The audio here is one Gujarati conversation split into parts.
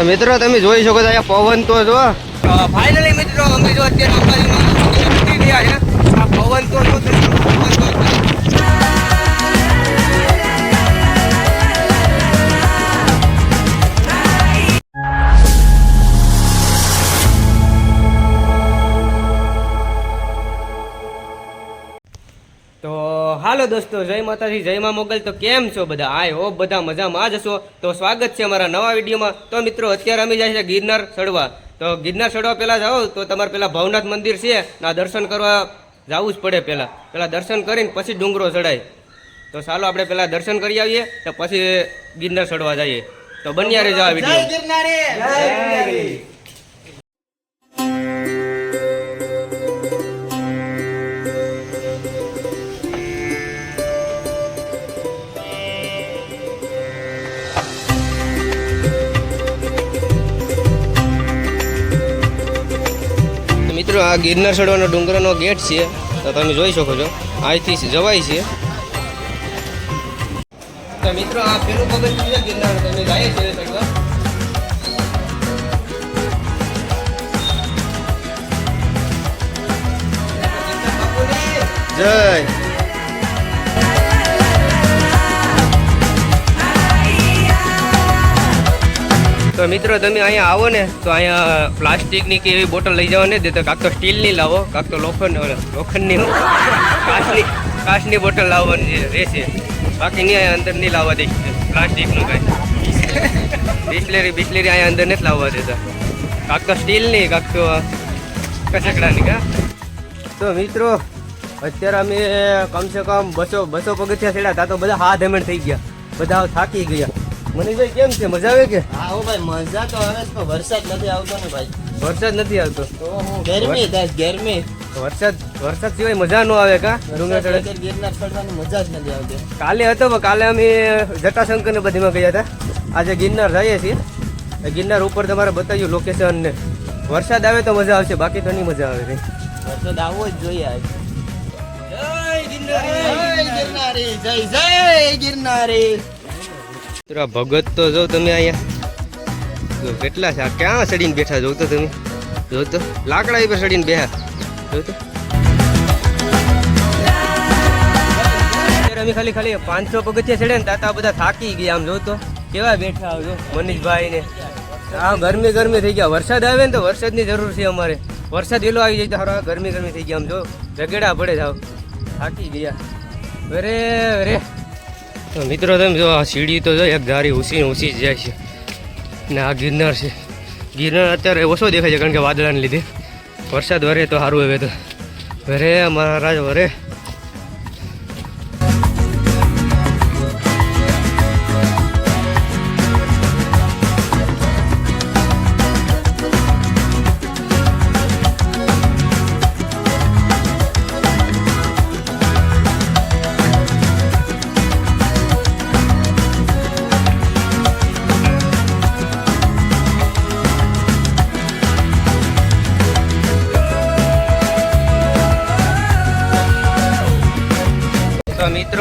મિત્રો, તમે જોઈ શકો છો અહીંયા પવન તો જો. ફાઇનલી મિત્રો, અમે જો અત્યારે અંબાજીમાં ગયા છે. આ પવન તો તો હાલો દોસ્તો જય માતાજી જય મા મોગલ. તો કેમ છો બધા? આય હો બધા મજામાં જ હશો. તો સ્વાગત છે અમારા નવા વિડીયોમાં. તો મિત્રો અત્યારે અમે જાય છે ગિરનાર ચડવા. તો ગિરનાર ચડવા પહેલાં જાઓ. તો તમારે પહેલાં ભવનાથ મંદિર છે ના દર્શન કરવા જવું જ પડે પહેલાં. પહેલાં દર્શન કરીને પછી ડુંગરો ચડાય. તો ચાલો આપણે પહેલાં દર્શન કરી આવીએ તો પછી ગિરનાર ચડવા જઈએ. તો બન્યા રહેજો આ વીડિયો. આ ગિરનાર ચડવાનો ડુંગરનો ગેટ છે, તો તમે જોઈ શકો છો. અહીંથી જવાય છે. મિત્રો, આ પેલું પગથિયું છે ગિરનાર તમે જાય છે ચડવા જય. તો મિત્રો, તમે અહીંયા આવો ને, તો અહીંયા પ્લાસ્ટિકની કે એવી બોટલ લઈ જવા નહીં દેતો કાંક તો સ્ટીલની લાવો, કાંક તો લોખંડ લોખંડની કાચની કાચની બોટલ લાવવાની રહેશે. બાકી નહીં, અહીંયા અંદર નહીં લાવવા દે પ્લાસ્ટિકનું કાંઈ. બિસ્લેરી બિસ્લેરી અહીંયા અંદર નથી લાવવા દેતા. કાંક તો સ્ટીલની, કાંક તો કચકડાની કા? તો મિત્રો, અત્યારે અમે કમસે કમ બસો બસો પગથિયા ચડ્યા તા તો બધા હાથ હેમેન્ટ થઈ ગયા. બધા થાકી ગયા. મનીષભાઈ કેમ છે? મજા આવે કે? હા હો ભાઈ મજા તો આવે છે પણ વરસાદ નથી આવતો ને ભાઈ. વરસાદ નથી આવતો? તો હું ગરમી થાય ગરમી. વરસાદ વરસાદ સિવાય મજા ન આવે કા? ડુંગર ચડે ગિરનાર ચડવાની મજા જ નથી આવતી. કાલે હતો પણ કાલે અમે જટાશંકર ને બધીમાં ગયા હતા. આજે ગિરનાર જઈએ છીએ. ગિરનાર ઉપર તમારે બતાવ્યું લોકેશન ને. વરસાદ આવે તો મજા આવશે બાકી તો નહીં મજા આવે નહીં વરસાદ આવવો જ જોઈએ આજે. જય જય ગિરનારી જય જય ગિરનારી. મિત્રો ભગત તો જો તમે અહીંયા. જો કેટલા છે? ક્યાં સડીને બેઠા જો તો તમે. જો તો. લાકડા પર સડીને બેઠા જો તો. અમે ખાલી ખાલી પાંચસો પગથિયા ચડે ને તાતા બધા થાકી ગયા આમ, જો તો. કેવા બેઠા આવજો મનીષભાઈ ને. આ ગરમી ગરમી થઈ ગયા. વરસાદ આવે ને તો વરસાદની જરૂર છે અમારે. વરસાદ વેલો આવી જાય તો હારો ગરમી ગરમી થઈ ગયા આમ, જો. રગેડા પડે જાવ થાકી ગયા. અરે અરે. મિત્રો તમે જો આ સીડી તો જો એક ધારી ઊંચી ઊંચી જાય છે. ને આ ગિરનાર છે. ગિરનાર અત્યારે ઓછો દેખાય છે કારણ કે વાદળાને લીધે. વરસાદ વરે તો સારું હવે તો. વરે મહારાજ વરે.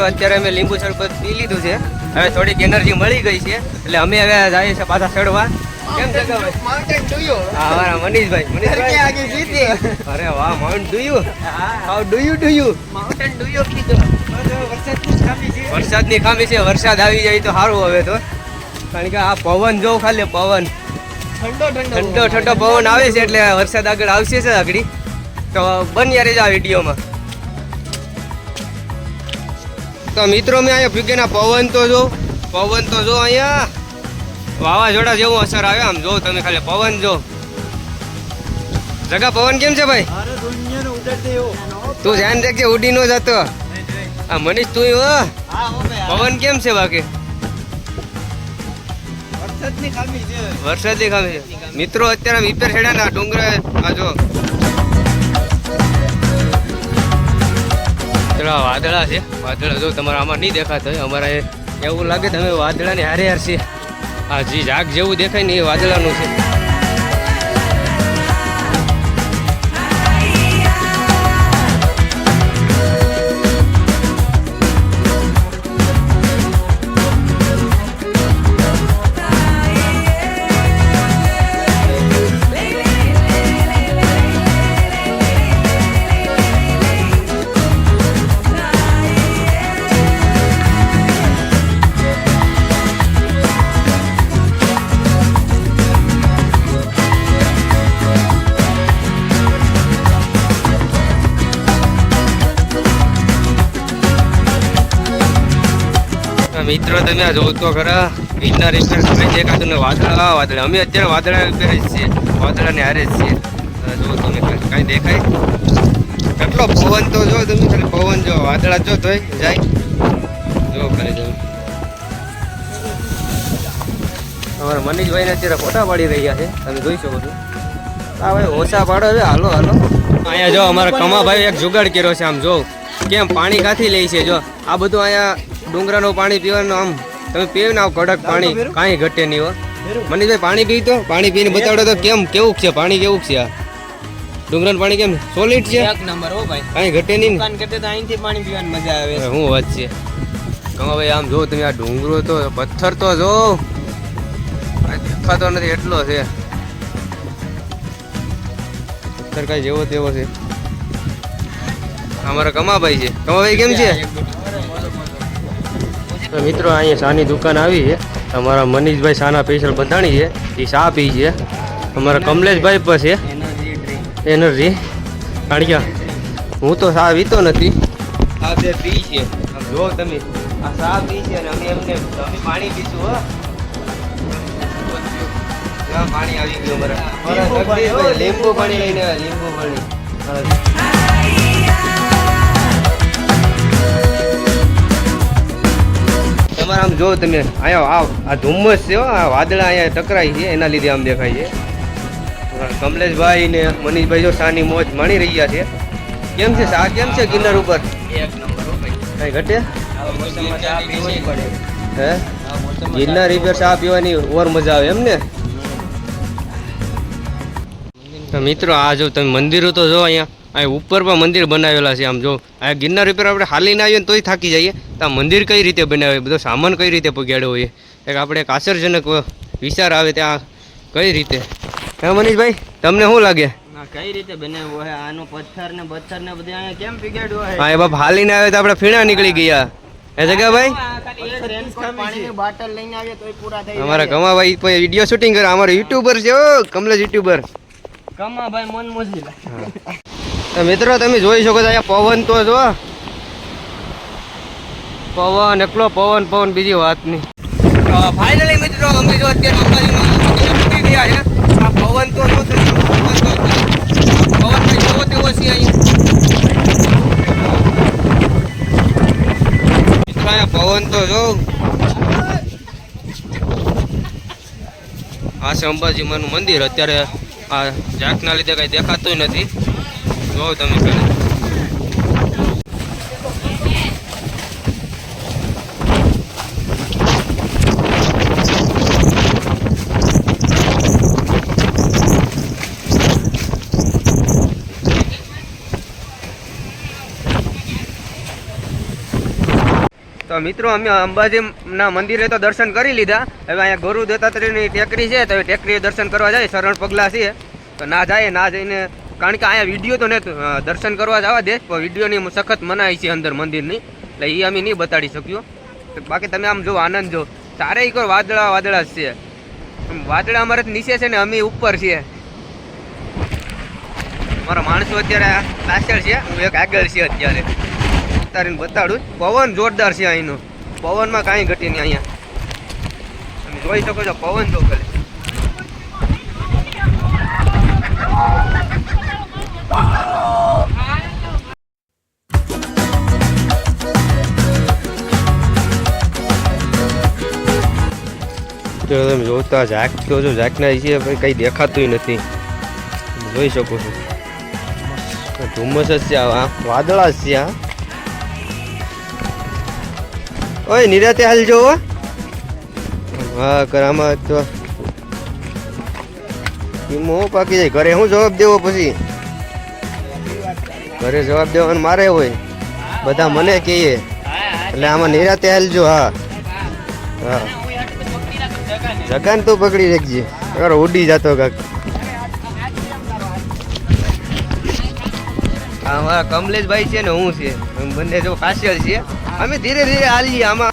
મિત્રો અત્યારે અમે લીંબુ શરબત પી લીધું છે. હવે થોડીક એનર્જી મળી ગઈ છે. એટલે અમે હવે જઈએ છીએ પાછા ચડવા. કેમ ડુયો. હા મનીષભાઈ. મનીષભાઈ. અરે વાહ mount do you how do you do you mountain ડુયો ખામી છે. વરસાદની ખામી છે. વરસાદ આવી જાય તો સારું હવે તો. કારણ કે આ પવન જો ખાલી પવન. ઠંડો ઠંડો ઠંડો પવન આવે છે એટલે વરસાદ આગળ આવશે છે આગળ. તો બન્યા રહેજો આ વિડીયોમાં. તો મિત્રો મેં અહીંયા ભીગેના પવન તો જો પવન તો જો અહીંયા. વાવાઝોડા જેવું અસર આવે આમ જો તમે ખાલી પવન જો. જગા પવન કેમ છે ભાઈ? તું ધ્યાન રાખજે ઉડી નો જતો. આ મનીષ તું હો. પવન કેમ છે બાકી? વરસાદની ખામી છે. મિત્રો અત્યારે વિપેર છેડ્યા ના ડુંગર આ જો. પેલા વાદળા છે. વાદળા જો તમારે આમાં નહીં દેખાતા હોય, અમારે એવું લાગે તમે વાદળાની હારે હાર છે. આ જે જાગ જેવું દેખાય ને એ વાદળાનું છે. મિત્રો, તમે આ જોવો તો ખરા, ગિરનાર રિપેર કઈ છે ને વાદળા વાદળા. અમે અત્યારે વાદળા રિપેર જ છીએ. વાદળાને હારે જ છીએ. જોવો તમે કાંઈ દેખાય? કેટલો પવન તો જો તમે ખાલી પવન જો. વાદળા જો તોય જાય. જો ખાલી તમે. અમારા મનીષભાઈને અત્યારે ફોટા પાડી રહ્યા છે. તમે જોઈ શકો છો. હા ભાઈ ઓછા પાડો છે. હાલો હાલો. અહીંયા જો અમારા કમાભાઈ એક જુગાડ કર્યો છે. આમ જો, કેમ પાણી કાથી લે છે? જો, આ બધું અહીંયા ડુંગરાનું પાણી પીવાનું આમ તમે પીવ ને કડક પાણી કાંઈ ઘટે નહીં હો. મનીષભાઈ પાણી પી તો પાણી પીને બતાડો તો કેમ કેવું છે પાણી કેવું છે આ? ડુંગરાનું પાણી કેમ સોલિડ છે? એક નંબર હો ભાઈ. કાંઈ ઘટે નહીં દુકાન કરતે તો અહીંથી પાણી પીવાની મજા આવે. હું વાત છે? કમાભાઈ આમ જો તમે આ ડુંગરો તો પથ્થર તો જો. દેખાતો નથી એટલો છે. પથ્થર કાંઈ જેવો તેવો છે. અમારા કમાભાઈ છે. કમાભાઈ કેમ છે? તો મિત્રો અહીંયા શાની દુકાન આવી છે. અમારા મનીષભાઈ શાના સ્પેશિયલ બંધાણી છે. એ શા પી છે. અમારા કમલેશભાઈ પર છે. એનર્જી કારણ કે હું તો સા પીતો નથી. આ બે પી છે. જો તમે આ શા પી છે અને અમે એમને તમે પાણી પીશું હો. પાણી આવી ગયું જગદીશભાઈ, લીંબુ પાણી લઈને લીંબુ પાણી. જો તમે અહીંયા આ આ ધુમ્મસ છે હો, આ વાદળા અહીંયા ટકરાય છે એના લીધે આમ દેખાય છે. કમલેશભાઈ ને મનીષભાઈ જો શાની મોજ માણી રહ્યા છે. કેમ છે શા કેમ છે ગિરનાર ઉપર? એક નંબર કઈ ઘટે? હે? ગિરનાર રિવર ચા પીવાની ઓર મજા આવે એમ ને? મિત્રો આ જો તમે મંદિરો તો જો અહીંયા. અહીં ઉપર પણ મંદિર બનાવેલા છે. આમ જો આ ગિરનાર ઉપર આપણે હાલીને આવીએ ને તોય થાકી જઈએ. તો આ મંદિર કઈ રીતે બનાવે? બધો સામાન કઈ રીતે પગાડ્યો હોય એક આપણે એક આશ્ચર્યજનક વિચાર આવે ત્યાં કઈ રીતે? હા મનીષભાઈ તમને શું લાગે? ના કઈ રીતે બનાવ્યો હોય? આનો પથ્થર ને પથ્થર ને બધું અહીંયા કેમ પીગાડ્યો હે હા એ બાપ હાલીને આવે તો આપણે ફીણા નીકળી ગયા. એ જગ્યા ભાઈ? બોટલ લઈને આવીએ તોય પૂરા થઈ અમારા. કમાભાઈ વીડિયો શૂટિંગ કરે? અમારો યુટ્યુબર છે ઓ કમલેશ યુટ્યુબર કમા મન મિત્રો, તમે જોઈ શકો છો અહીંયા પવન તો જો. પવન, એકલો પવન પવન, બીજી વાત નહીં ફાઇનલી મિત્રો, અમે જો અત્યારે અંબાજીમાં પવન તો જો તમે પવન અહીંયા. પવન તો જો. આ છે અંબાજીમાંનું મંદિર. અત્યારે આ ઝાકના લીધે કઈ દેખાતું નથી. જો તમે તો મિત્રો, અમે અંબાજીના મંદિરે તો દર્શન કરી લીધા. હવે અહીંયા ગુરુ દત્તાત્રેયની ટેકરી છે, તો ટેકરીએ દર્શન કરવા જાય, શરણ પગલા છે. તો ના જાય, ના જઈને કારણ કે અહીંયા વીડિયો તો ને દર્શન કરવા જવા દે, પણ વિડીયોની સખત મનાય છે અંદર મંદિરની. એટલે એ અમે નહીં બતાડી શક્યો. બાકી તમે આમ જો આનંદ જો. ચારેય કોઈ વાદળા વાદળા છે. વાદળા અમારે નીચે છે ને અમે ઉપર છીએ. મારા માણસો અત્યારે પાછળ છે. હું એક આગળ છે અત્યારે. ઉતારીને બતાડું. પવન જોરદાર છે અહીંનો. પવનમાં કાંઈ ઘટી નહીં અહીંયા. તમે જોઈ શકો છો, પવન જો કરે જો તમે જોતા ઝાક તો છો ઝાકના છે ભાઈ કંઈ દેખાતું નથી. જોઈ શકો છો. ધુમ્મસ જ છે, આ વાદળા જ છે આ ઓય, નિરાતે હાલજો જો, હા. કરામાં તો હું પાકી જાય. ઘરે શું જવાબ દેવો પછી? ઘરે જવાબ દેવાનો મારે હોય. બધા મને કહીએ. એટલે આમાં નિરાતે હાલજો હા. હા. જગાન તો પકડી રાખજે. અગર ઉડી જતો કાક. અમારા કમલેશભાઈ છે ને હું છે. બંને જો પાછળ છીએ. અમે ધીરે ધીરે હાલીએ. આમાં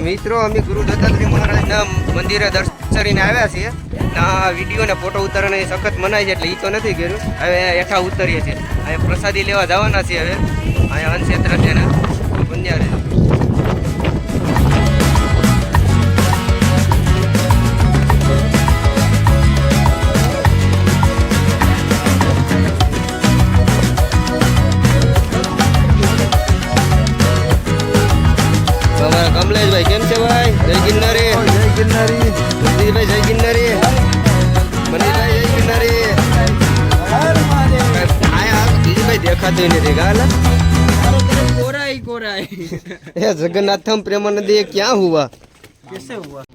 મિત્રો, અમે ગુરુ દત્તાત્રેય મહારાજના મંદિરે દર્શન કરીને આવ્યા છીએ. ના વીડિયો ને ફોટો ઉતારવાની સખત મનાય છે, એટલે એ તો નથી કર્યું. હવે હેઠા ઉતરીએ છીએ. અહીંયા પ્રસાદી લેવા જવાના છીએ હવે. અહીંયા અનક્ષેત્ર છે ને બંજારે દેખાતું નથી ગાલા કોરાઈ કોરાઈ. એ જગન્નાથમ પ્રેમાનંદી એ ક્યાં હુવા?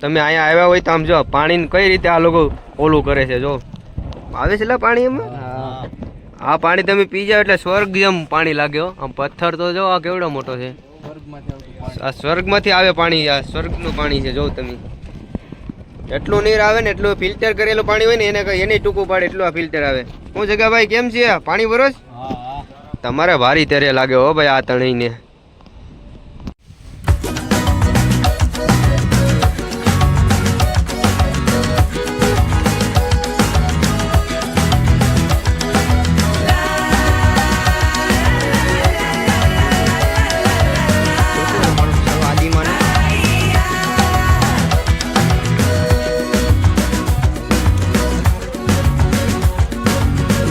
તમે અહીંયા આવ્યા હોય તો આમ જો પાણી કઈ રીતે આ લોકો ઓલું કરે છે જો? આવે છે પાણી એમાં? આ પાણી તમે પી જાવ એટલે સ્વર્ગ જેમ પાણી લાગ્યો આમ પથ્થર તો જો આ કેવડો મોટો છે? આ સ્વર્ગમાંથી આવે પાણી આ સ્વર્ગનું પાણી છે જો તમે. એટલું નીર આવે ને એટલું ફિલ્ટર કરેલું પાણી હોય ને એને એને ટૂંકું પાડે એટલું આ ફિલ્ટર આવે. હું જગાભાઈ કેમ છે? પાણી ભરો છો? તમારે ભારી ત્યારે લાગે હો ભાઈ આ તણીને.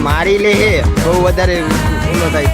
મારી લે હે બહુ વધારે ઓલો થાય છે